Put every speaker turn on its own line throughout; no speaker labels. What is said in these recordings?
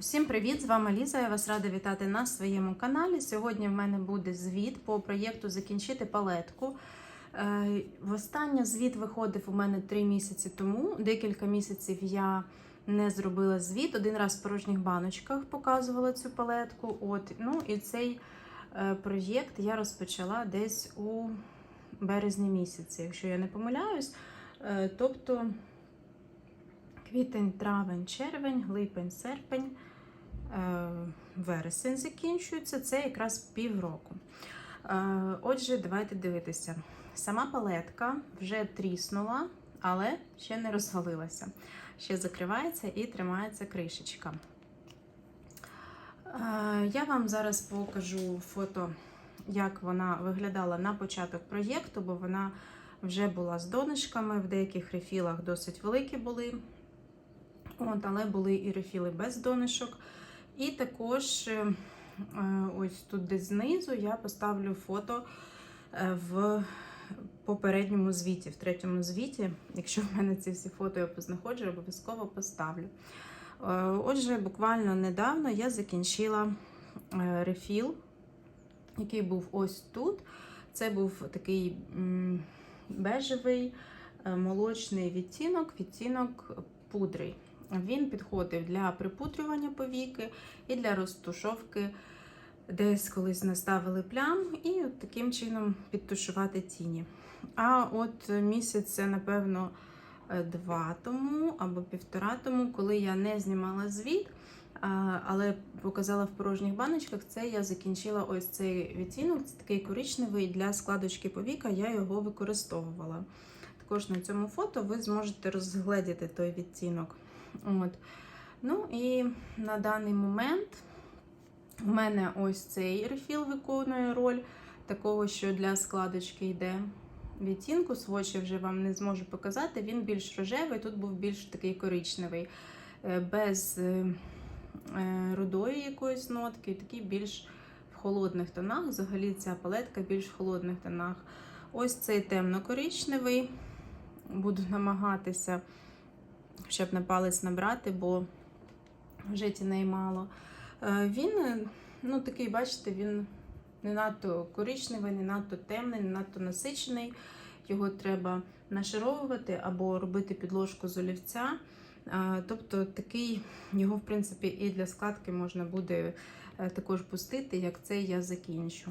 Усім привіт! З вами Ліза. Я вас рада вітати на своєму каналі. Сьогодні в мене буде звіт по проєкту Закінчити палетку. Е, Востаннє звіт виходив у мене 3 місяці тому. Декілька місяців я не зробила звіт. Один раз в порожніх баночках показувала цю палетку. От, ну і цей е, проєкт я розпочала десь у березні місяці, якщо я не помиляюсь. Е, Тобто квітень, травень, червень, липень, серпень, е, вересень закінчується. Це якраз півроку. Е, Отже, давайте дивитися. Сама палетка вже тріснула, але ще не розвалилася. Ще закривається і тримається кришечка. Е, Я вам зараз покажу фото, як вона виглядала на початок проєкту, бо вона вже була з донишками, в деяких рефілах досить великі були. От, але були і рефіли без донишок. І також е, е, ось тут десь знизу я поставлю фото е, в попередньому звіті, в третьому звіті. Якщо в мене ці всі фото я познаходжу, обов'язково поставлю. Отже, буквально недавно я закінчила рефіл, який був ось тут. Це був такий бежевий молочний відтінок, відтінок пудри. Він підходив для припудрювання повіки і для розтушовки, десь колись наставили плям, і от таким чином підтушувати тіні. А от місяця, напевно, е, два тому або півтора тому, коли я не знімала звіт, але показала в порожніх баночках, це я закінчила ось цей відтінок. Це такий коричневий для складочки повіка, я його використовувала. Також на цьому фото ви зможете розгледіти той відтінок. От. Ну і на даний момент у мене ось цей рефіл виконує роль такого, що для складочки йде відтінку. Свочі вже вам не зможу показати. Він більш рожевий, тут був більш такий коричневий, е, без е, е, рудої якоїсь нотки, такий більш в холодних тонах. Взагалі ця палетка більш в холодних тонах. Ось цей темно-коричневий. Буду намагатися щоб на палець набрати, бо вже тіней мало. Е, Він, е, ну такий, бачите, він не надто коричневий, не надто темний, не надто насичений. Його треба нашаровувати або робити підложку з олівця. Е, Тобто такий, його, в принципі, і для складки можна буде також пустити, як цей я закінчу.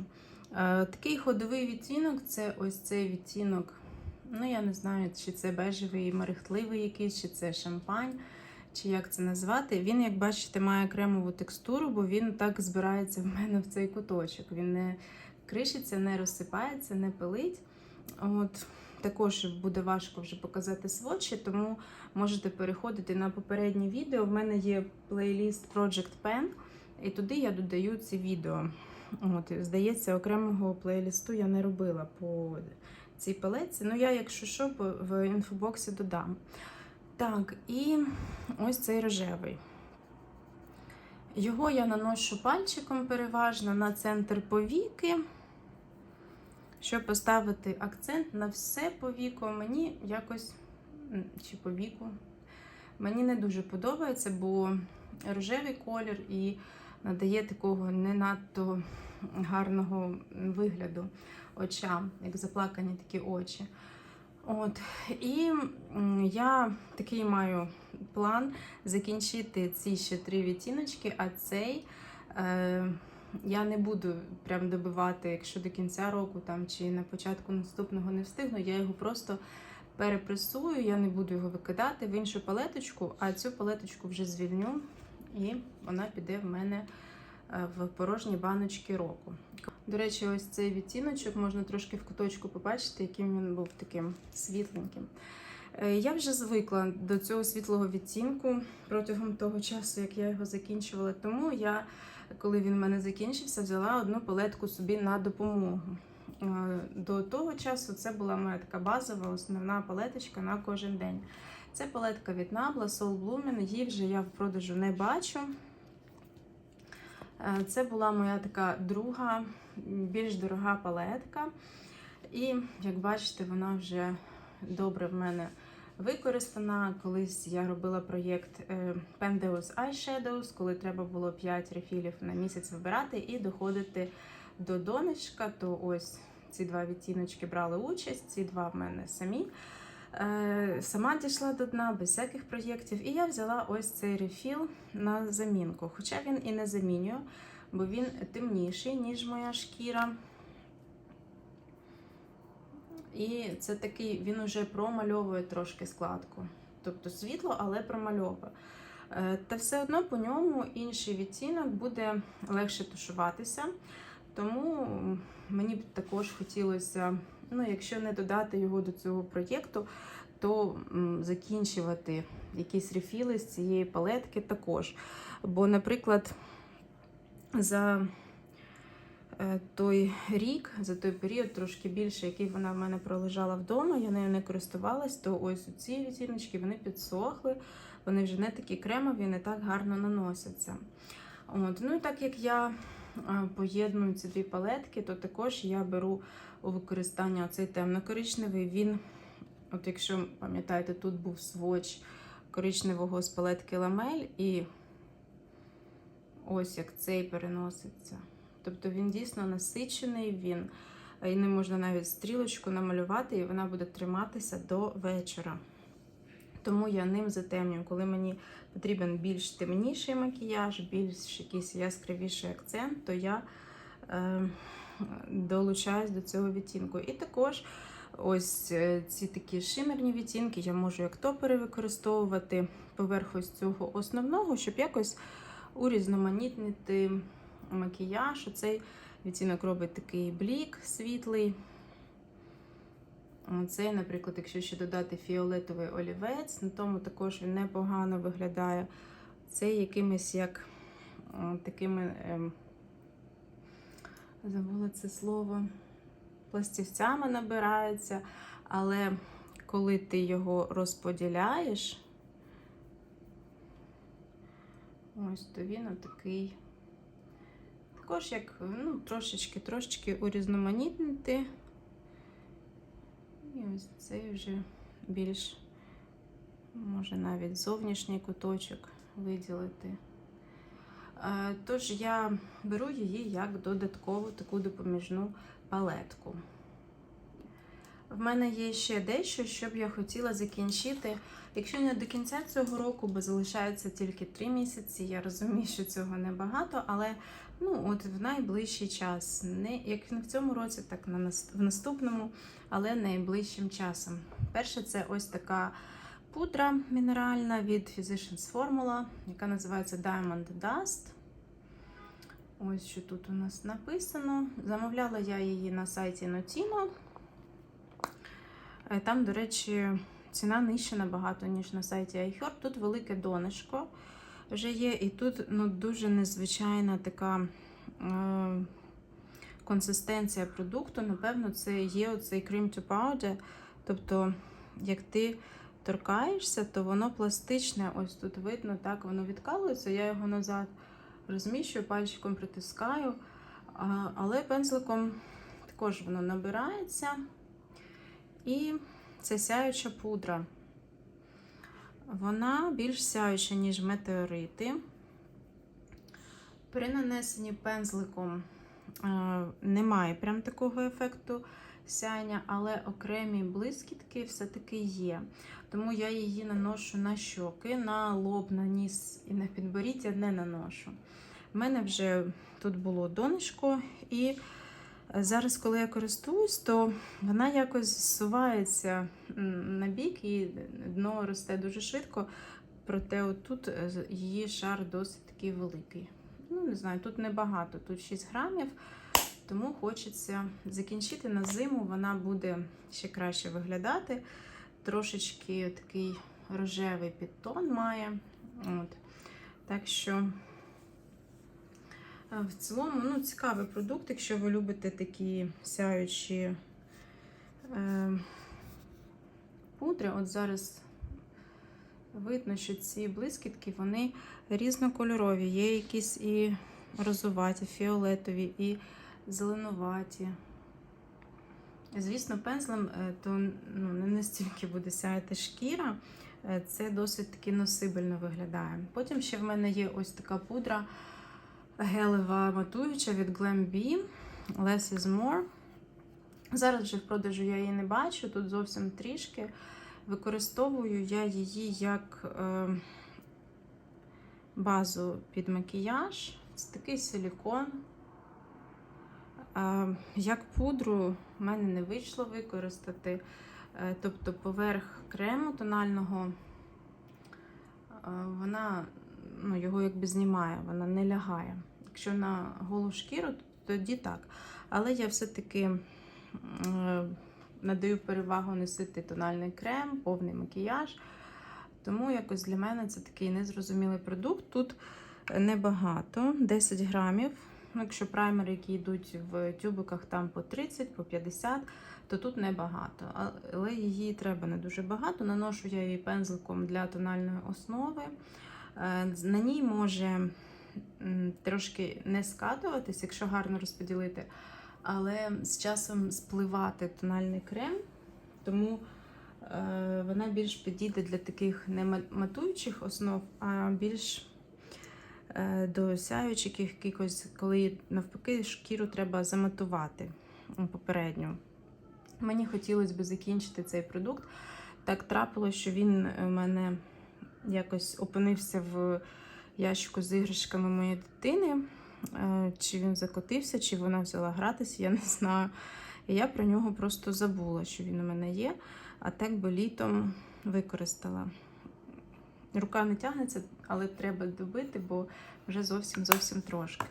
Такий ходовий відтінок це ось цей відтінок. Ну, я не знаю, чи це бежевий мерехтливий якийсь, чи це шампань, чи як це назвати. Він, як бачите, має кремову текстуру, бо він так збирається в мене в цей куточок. Він не кришиться, не розсипається, не пилить. От. Також буде важко вже показати сводчі, тому можете переходити на попереднє відео. В мене є плейліст Project Pen, і туди я додаю ці відео. От, Здається, окремого плейлісту я не робила по цій палеці. Ну, я, якщо що, в інфобоксі додам. Так, і ось цей рожевий. Його я наношу пальчиком переважно на центр повіки, щоб поставити акцент на все повіко. Мені якось, чи повіку, мені не дуже подобається, бо рожевий колір і надає такого не надто гарного вигляду очам, як заплакані такі очі. От. І я такий маю план закінчити ці ще три відтіночки, а цей е, я не буду прям добивати, якщо до кінця року там, чи на початку наступного не встигну, я його просто перепресую, я не буду його викидати в іншу палеточку, а цю палеточку вже звільню, і вона піде в мене е, в порожні баночки року. До речі, ось цей відтіночок можна трошки в куточку побачити, яким він був таким світленьким. Е, Я вже звикла до цього світлого відтінку протягом того часу, як я його закінчувала. Тому я, коли він в мене закінчився, взяла одну палетку собі на допомогу. Е, До того часу це була моя така базова, основна палеточка на кожен день. Це палетка від Nabla Soul Blooming, її вже я в продажу не бачу. Е, Це була моя така друга, більш дорога палетка. І, як бачите, вона вже добре в мене використана. Колись я робила проєкт е, Pendeos Eyeshadows, коли треба було 5 рефілів на місяць вибирати і доходити до донечка, то ось ці два відтіночки брали участь, ці два в мене самі. Е, Сама дійшла до дна без всяких проєктів, і я взяла ось цей рефіл на замінку. Хоча він і не замінює, бо він темніший, ніж моя шкіра. І це такий, він уже промальовує трошки складку. Тобто світло, але промальовує. Е, Та все одно по ньому інший відтінок буде легше тушуватися. Тому мені б також хотілося, ну, якщо не додати його до цього проєкту, то закінчувати якісь рефіли з цієї палетки також. Бо, наприклад, за е, той рік, за той період, трошки більше, який вона в мене пролежала вдома, я нею не користувалась, то ось ці відтіночки вони підсохли, вони вже не такі кремові, не так гарно наносяться. От. Ну і так як я е, поєдную ці дві палетки, то також я беру у використання оцей темно-коричневий. Він, от якщо пам'ятаєте, тут був своч коричневого з палетки ламель, і ось як цей переноситься. Тобто він дійсно насичений, він і не можна навіть стрілочку намалювати, і вона буде триматися до вечора. Тому я ним затемнюю, коли мені потрібен більш темніший макіяж, більш якийсь яскравіший акцент, то я е, долучаюсь до цього відтінку. І також ось е, ці такі шимерні відтінки я можу як топери використовувати поверх ось цього основного, щоб якось урізноманітнити макіяж. Оцей відтінок робить такий блік світлий. Цей, наприклад, якщо ще додати фіолетовий олівець, на тому також він непогано виглядає. Цей якимись як такими, ем, забула це слово, пластівцями набирається, але коли ти його розподіляєш, ось то він отакий. Також як ну, трошечки трошечки урізноманітнити. І ось цей вже більш, може навіть зовнішній куточок виділити. Е, Тож я беру її як додаткову таку допоміжну палетку. В мене є ще дещо, що б я хотіла закінчити. Якщо не до кінця цього року, бо залишається тільки 3 місяці, я розумію, що цього небагато, але ну, от в найближчий час, не як не в цьому році, так на в наступному, але найближчим часом. Перше, це ось така пудра мінеральна від Physicians Formula, яка називається Diamond Dust. Ось що тут у нас написано. Замовляла я її на сайті Notino. Е, Там, до речі, ціна нижча набагато, ніж на сайті iHerb. Тут велике донышко вже є, і тут ну, дуже незвичайна така е, консистенція продукту. Напевно, це є оцей cream to powder. Тобто, як ти торкаєшся, то воно пластичне. Ось тут видно, так воно відкалується. Я його назад розміщую, пальчиком притискаю, але пензликом також воно набирається. І це сяюча пудра. Вона більш сяюча, ніж метеорити. При нанесенні пензликом немає прям такого ефекту сяйня, але окремі блискітки все-таки є. Тому я її наношу на щоки, на лоб, на ніс і на підборіддя не наношу. У мене вже тут було донечко, і зараз, коли я користуюсь, то вона якось зсувається на бік і дно росте дуже швидко. Проте отут е, її шар досить такий великий. Ну, не знаю, тут небагато, тут 6 грамів, тому хочеться закінчити на зиму, вона буде ще краще виглядати. Трошечки такий рожевий підтон має. От. Так що, е, в цілому, ну, цікавий продукт, якщо ви любите такі сяючі е, пудри. От зараз видно, що ці блискітки вони різнокольорові. Є якісь і розуваті, фіолетові, і зеленуваті. Звісно, пензлем е, то ну, не настільки буде сяяти шкіра, Е, це досить таки носибельно виглядає. Потім ще в мене є ось така пудра гелева матуюча від Glam.B Less is More. Зараз вже в продажу я її не бачу, тут зовсім трішки. Використовую я її як е, базу під макіяж. Це такий силікон. Як пудру в мене не вийшло використати. Е, тобто поверх крему тонального е, вона ну, його якби знімає, вона не лягає. Якщо на голу шкіру, то тоді так. Але я все-таки е, надаю перевагу носити тональний крем, повний макіяж. Тому якось для мене це такий незрозумілий продукт. Тут небагато, 10 грамів. Ну, якщо праймери, які йдуть в тюбиках, там по 30, по 50, то тут небагато. Але її треба не дуже багато. Наношу я її пензликом для тональної основи. Е, На ній може трошки не скатуватись, якщо гарно розподілити, але з часом спливати тональний крем, тому е, вона більш підійде для таких не матуючих основ, а більш до сяючих якихось, коли навпаки шкіру треба заматувати попередньо. Мені хотілося б закінчити цей продукт. Так трапилося, що він у мене якось опинився в ящику з іграшками моєї дитини. Е, Чи він закотився, чи вона взяла гратися, я не знаю. І я про нього просто забула, що він у мене є, а так би літом використала. Рука не тягнеться, але треба добити, бо вже зовсім зовсім трошки.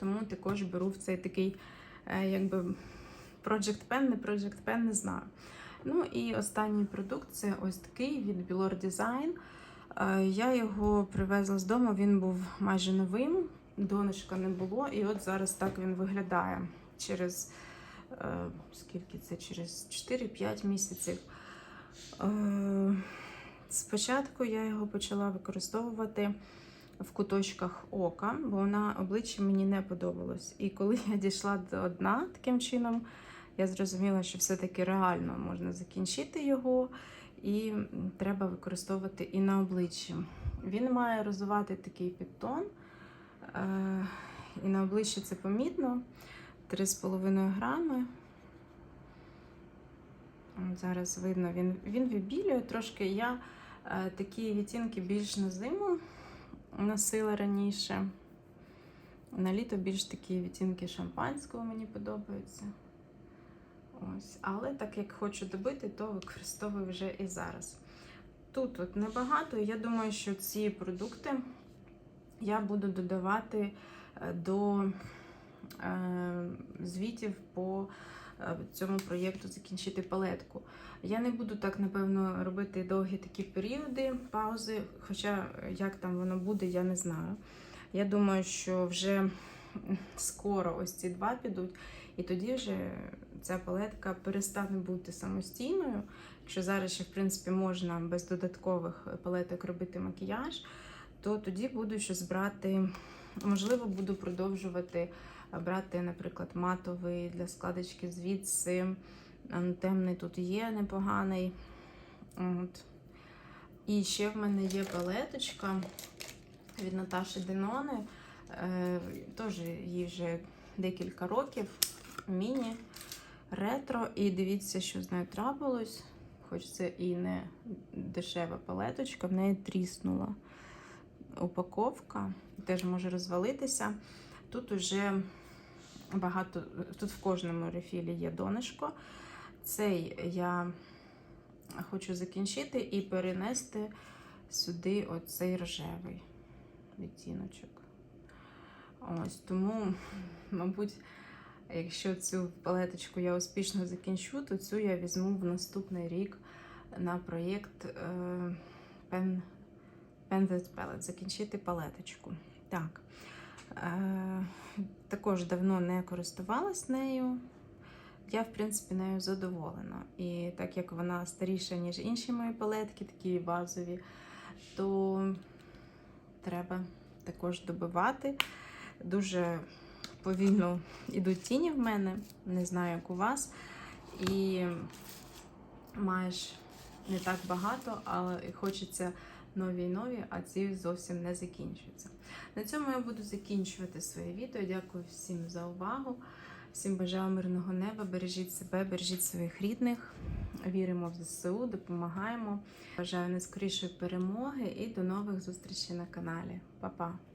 Тому також беру в цей такий, е, якби Project Pen, не Project Pen, не знаю. Ну і останній продукт це ось такий від Bilor Design. Е, Я його привезла з дому, він був майже новим, донечка не було, і от зараз так він виглядає через е, скільки це? Через 4-5 місяців. Спочатку я його почала використовувати в куточках ока, бо на обличчі мені не подобалось. І коли я дійшла до дна таким чином, я зрозуміла, що все-таки реально можна закінчити його, і треба використовувати і на обличчі. Він має розвивати такий підтон, е, і на обличчі це помітно. 3,5 грами. Зараз видно, він, він вибілює трошки. Я такі відтінки більш на зиму носила раніше. На літо більш такі відтінки шампанського мені подобаються. Ось. Але так як хочу добити, то використовую вже і зараз. Тут от небагато. Я думаю, що ці продукти я буду додавати е, до е, звітів по е, цьому проєкту закінчити палетку. Я не буду так, напевно, робити довгі такі періоди, паузи, хоча е, як там воно буде, я не знаю. Я думаю, що вже скоро ось ці два підуть, і тоді вже ця палетка перестане бути самостійною. Якщо зараз ще, в принципі, можна без додаткових палеток робити макіяж, то тоді буду щось брати. Можливо, буду продовжувати брати, наприклад, матовий для складочки звідси. Ем, Темний тут є непоганий. От. І ще в мене є палеточка від Наташі Денони. Е, Теж їй вже декілька років. Міні ретро. І дивіться, що з нею трапилось. Хоч це і не дешева палеточка, в неї тріснула упаковка, теж може розвалитися. Тут уже багато, тут в кожному рефілі є донышко. Цей я хочу закінчити і перенести сюди оцей рожевий відтіночок. Ось тому, мабуть, якщо цю палеточку я успішно закінчу, то цю я візьму в наступний рік на проєкт е, Pen, Pen That Palette, закінчити палеточку. Так. Е, також давно не користувалась нею. Я, в принципі, нею задоволена. І так як вона старіша, ніж інші мої палетки, такі базові, то треба також добивати. Дуже повільно йдуть тіні в мене, не знаю, як у вас. І маєш не так багато, але хочеться нові і нові, а ці зовсім не закінчуються. На цьому я буду закінчувати своє відео. Дякую всім за увагу. Всім бажаю мирного неба. Бережіть себе, бережіть своїх рідних. Віримо в ЗСУ, допомагаємо. Бажаю найскорішої перемоги і до нових зустрічей на каналі. Па-па!